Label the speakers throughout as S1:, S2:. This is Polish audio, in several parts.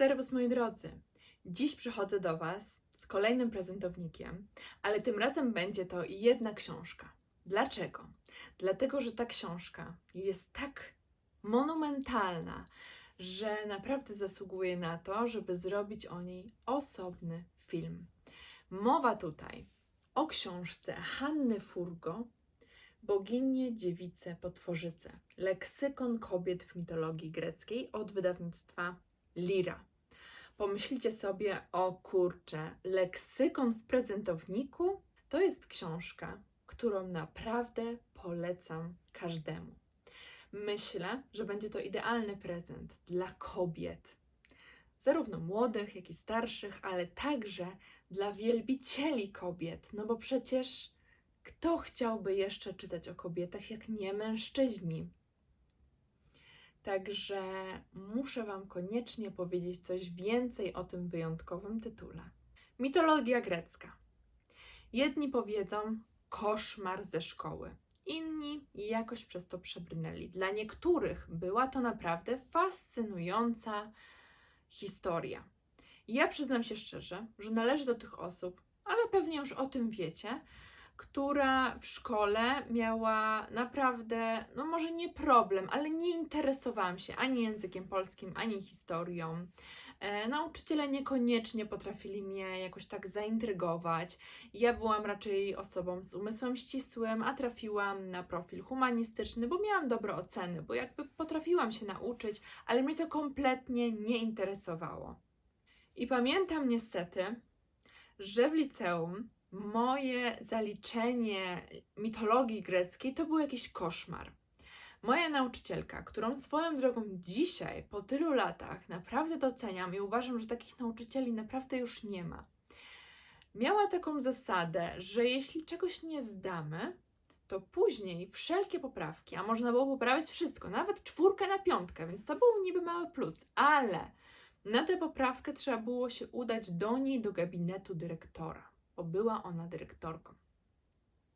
S1: Serwus moi drodzy, dziś przychodzę do Was z kolejnym prezentownikiem, ale tym razem będzie to jedna książka. Dlaczego? Dlatego, że ta książka jest tak monumentalna, że naprawdę zasługuje na to, żeby zrobić o niej osobny film. Mowa tutaj o książce Hanny Furgo Boginie, dziewice, potworzyce. Leksykon kobiet w mitologii greckiej od wydawnictwa Lira. Pomyślcie sobie, o kurczę, leksykon w prezentowniku to jest książka, którą naprawdę polecam każdemu. Myślę, że będzie to idealny prezent dla kobiet, zarówno młodych, jak i starszych, ale także dla wielbicieli kobiet, no bo przecież kto chciałby jeszcze czytać o kobietach, jak nie mężczyźni? Także muszę Wam koniecznie powiedzieć coś więcej o tym wyjątkowym tytule. Mitologia grecka. Jedni powiedzą koszmar ze szkoły, inni jakoś przez to przebrnęli. Dla niektórych była to naprawdę fascynująca historia. Ja przyznam się szczerze, że należę do tych osób, ale pewnie już o tym wiecie, która w szkole miała naprawdę, no może nie problem, ale nie interesowałam się ani językiem polskim, ani historią. E, nauczyciele niekoniecznie potrafili mnie jakoś tak zaintrygować. Ja byłam raczej osobą z umysłem ścisłym, a trafiłam na profil humanistyczny, bo miałam dobre oceny, bo jakby potrafiłam się nauczyć, ale mnie to kompletnie nie interesowało. I pamiętam niestety, że w liceum moje zaliczenie mitologii greckiej to był jakiś koszmar. Moja nauczycielka, którą swoją drogą dzisiaj, po tylu latach, naprawdę doceniam i uważam, że takich nauczycieli naprawdę już nie ma, miała taką zasadę, że jeśli czegoś nie zdamy, to później wszelkie poprawki, a można było poprawiać wszystko, nawet czwórkę na piątkę, więc to był niby mały plus, ale na tę poprawkę trzeba było się udać do niej, do gabinetu dyrektora bo była ona dyrektorką.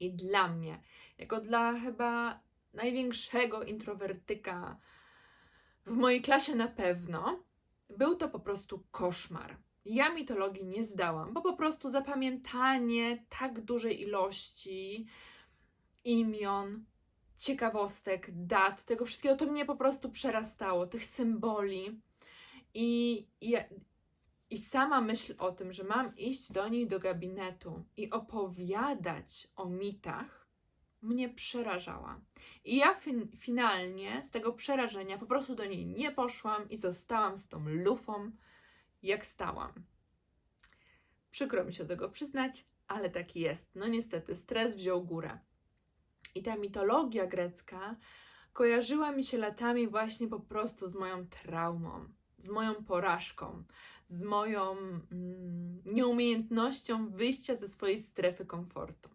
S1: I dla mnie, jako dla chyba największego introwertyka w mojej klasie na pewno, był to po prostu koszmar. Ja mitologii nie zdałam, bo po prostu zapamiętanie tak dużej ilości imion, ciekawostek, dat, tego wszystkiego to mnie po prostu przerastało, tych symboli. I ja, i sama myśl o tym, że mam iść do niej do gabinetu i opowiadać o mitach, mnie przerażała. I ja fin finalnie z tego przerażenia po prostu do niej nie poszłam i zostałam z tą lufą, jak stałam. Przykro mi się tego przyznać, ale tak jest. No niestety, stres wziął górę. I ta mitologia grecka kojarzyła mi się latami właśnie po prostu z moją traumą z moją porażką, z moją mm, nieumiejętnością wyjścia ze swojej strefy komfortu.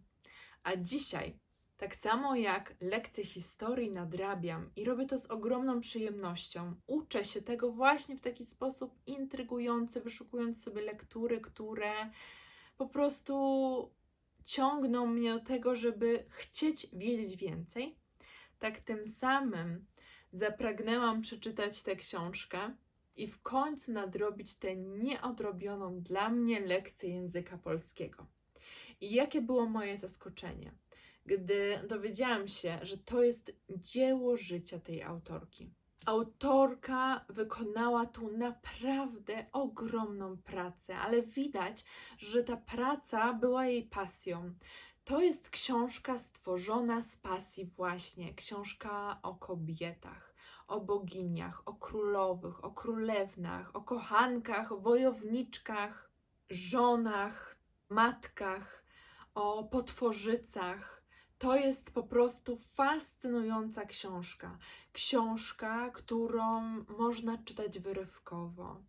S1: A dzisiaj, tak samo jak lekcje historii nadrabiam i robię to z ogromną przyjemnością, uczę się tego właśnie w taki sposób intrygujący, wyszukując sobie lektury, które po prostu ciągną mnie do tego, żeby chcieć wiedzieć więcej. Tak tym samym zapragnęłam przeczytać tę książkę i w końcu nadrobić tę nieodrobioną dla mnie lekcję języka polskiego. I jakie było moje zaskoczenie, gdy dowiedziałam się, że to jest dzieło życia tej autorki. Autorka wykonała tu naprawdę ogromną pracę, ale widać, że ta praca była jej pasją. To jest książka stworzona z pasji, właśnie książka o kobietach o boginiach, o królowych, o królewnach, o kochankach, wojowniczkach, żonach, matkach, o potworzycach. To jest po prostu fascynująca książka. Książka, którą można czytać wyrywkowo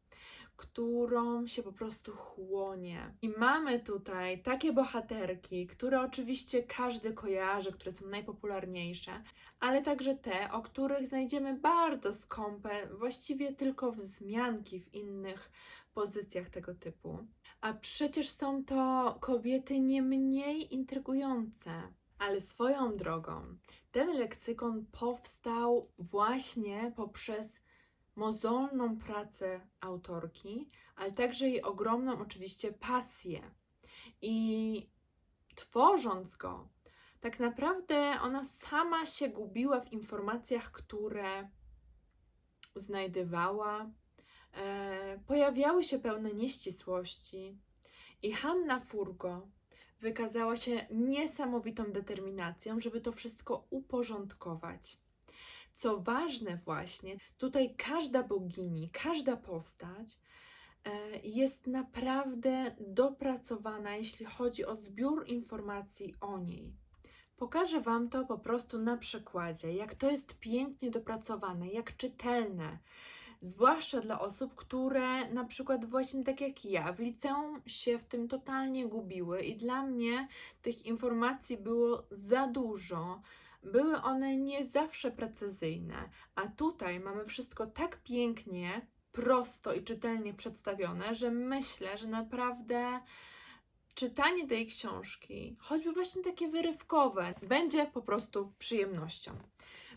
S1: którą się po prostu chłonie. I mamy tutaj takie bohaterki, które oczywiście każdy kojarzy, które są najpopularniejsze, ale także te, o których znajdziemy bardzo skąpe, właściwie tylko wzmianki w innych pozycjach tego typu. A przecież są to kobiety nie mniej intrygujące. Ale swoją drogą, ten leksykon powstał właśnie poprzez mozolną pracę autorki, ale także jej ogromną oczywiście pasję. I tworząc go, tak naprawdę ona sama się gubiła w informacjach, które znajdywała. E, pojawiały się pełne nieścisłości, i Hanna Furgo wykazała się niesamowitą determinacją, żeby to wszystko uporządkować. Co ważne, właśnie tutaj każda bogini, każda postać e, jest naprawdę dopracowana, jeśli chodzi o zbiór informacji o niej. Pokażę Wam to po prostu na przykładzie, jak to jest pięknie dopracowane, jak czytelne, zwłaszcza dla osób, które na przykład właśnie tak jak ja w liceum się w tym totalnie gubiły i dla mnie tych informacji było za dużo. Były one nie zawsze precyzyjne, a tutaj mamy wszystko tak pięknie, prosto i czytelnie przedstawione, że myślę, że naprawdę czytanie tej książki, choćby właśnie takie wyrywkowe, będzie po prostu przyjemnością.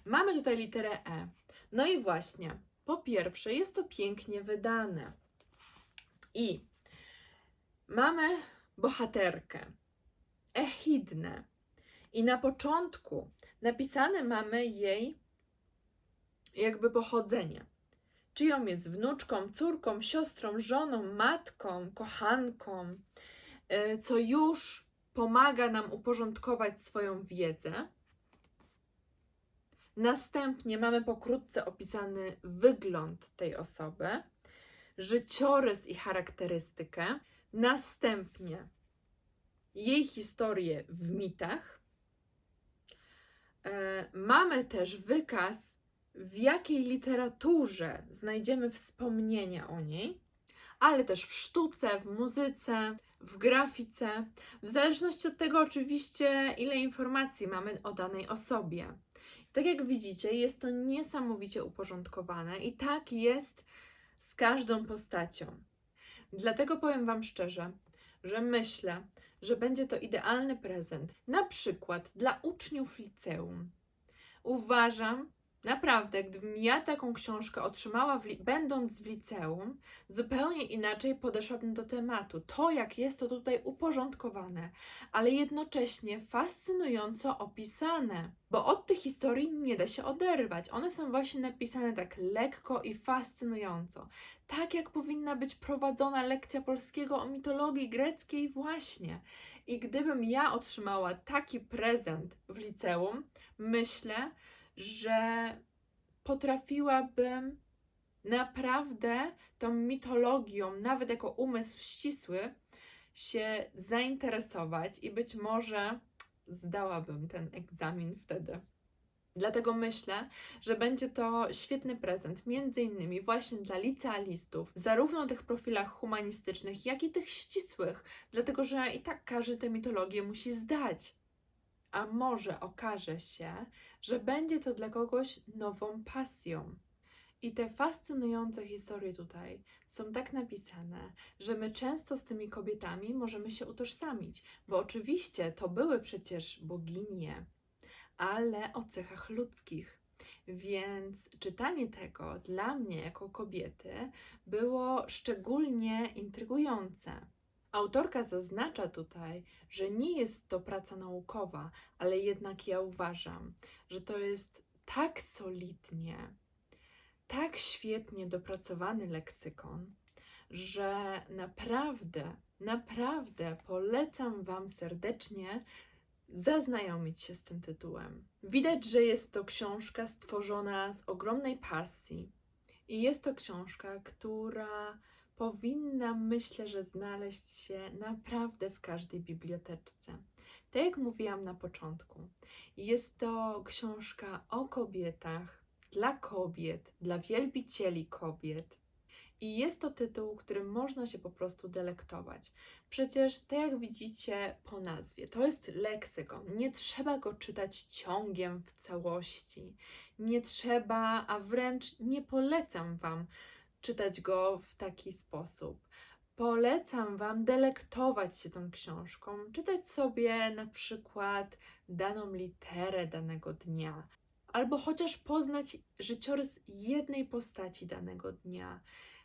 S1: Mamy tutaj literę E. No i właśnie, po pierwsze, jest to pięknie wydane. I mamy bohaterkę, Echidnę. I na początku napisane mamy jej jakby pochodzenie. Czyją jest wnuczką, córką, siostrą, żoną, matką, kochanką, e, co już pomaga nam uporządkować swoją wiedzę. Następnie mamy pokrótce opisany wygląd tej osoby, życiorys i charakterystykę. Następnie jej historię w mitach. E, mamy też wykaz, w jakiej literaturze znajdziemy wspomnienia o niej, ale też w sztuce, w muzyce, w grafice, w zależności od tego oczywiście, ile informacji mamy o danej osobie. Tak jak widzicie, jest to niesamowicie uporządkowane i tak jest z każdą postacią. Dlatego powiem Wam szczerze, że myślę, że będzie to idealny prezent, na przykład dla uczniów liceum. Uważam, Naprawdę, gdybym ja taką książkę otrzymała, w będąc w liceum, zupełnie inaczej podeszłabym do tematu. To, jak jest to tutaj uporządkowane, ale jednocześnie fascynująco opisane, bo od tych historii nie da się oderwać. One są właśnie napisane tak lekko i fascynująco. Tak jak powinna być prowadzona lekcja polskiego o mitologii greckiej, właśnie. I gdybym ja otrzymała taki prezent w liceum, myślę, że potrafiłabym naprawdę tą mitologią, nawet jako umysł ścisły, się zainteresować i być może zdałabym ten egzamin wtedy. Dlatego myślę, że będzie to świetny prezent, między innymi właśnie dla licealistów, zarówno tych profilach humanistycznych, jak i tych ścisłych, dlatego że i tak każdy tę mitologię musi zdać. A może okaże się, że będzie to dla kogoś nową pasją. I te fascynujące historie tutaj są tak napisane, że my często z tymi kobietami możemy się utożsamić, bo oczywiście to były przecież boginie, ale o cechach ludzkich. Więc czytanie tego dla mnie jako kobiety było szczególnie intrygujące. Autorka zaznacza tutaj, że nie jest to praca naukowa, ale jednak ja uważam, że to jest tak solidnie, tak świetnie dopracowany leksykon, że naprawdę, naprawdę polecam Wam serdecznie zaznajomić się z tym tytułem. Widać, że jest to książka stworzona z ogromnej pasji i jest to książka, która powinna, myślę, że znaleźć się naprawdę w każdej biblioteczce. Tak jak mówiłam na początku, jest to książka o kobietach, dla kobiet, dla wielbicieli kobiet. I jest to tytuł, którym można się po prostu delektować. Przecież, tak jak widzicie po nazwie, to jest leksykon. Nie trzeba go czytać ciągiem w całości. Nie trzeba, a wręcz nie polecam Wam czytać go w taki sposób. Polecam Wam delektować się tą książką, czytać sobie na przykład daną literę danego dnia, albo chociaż poznać życiorys jednej postaci danego dnia.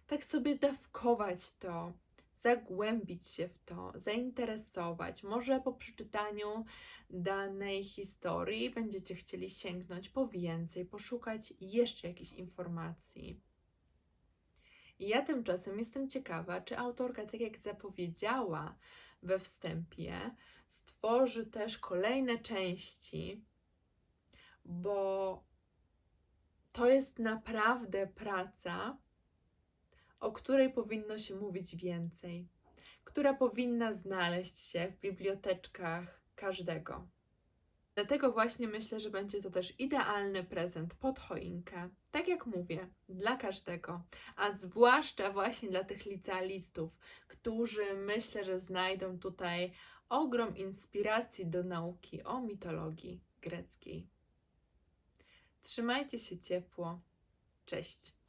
S1: Tak sobie dawkować to, zagłębić się w to, zainteresować. Może po przeczytaniu danej historii będziecie chcieli sięgnąć po więcej, poszukać jeszcze jakichś informacji. Ja tymczasem jestem ciekawa, czy autorka, tak jak zapowiedziała we wstępie, stworzy też kolejne części, bo to jest naprawdę praca, o której powinno się mówić więcej, która powinna znaleźć się w biblioteczkach każdego. Dlatego właśnie myślę, że będzie to też idealny prezent pod choinkę. Tak jak mówię, dla każdego, a zwłaszcza właśnie dla tych licealistów, którzy myślę, że znajdą tutaj ogrom inspiracji do nauki o mitologii greckiej. Trzymajcie się ciepło. Cześć.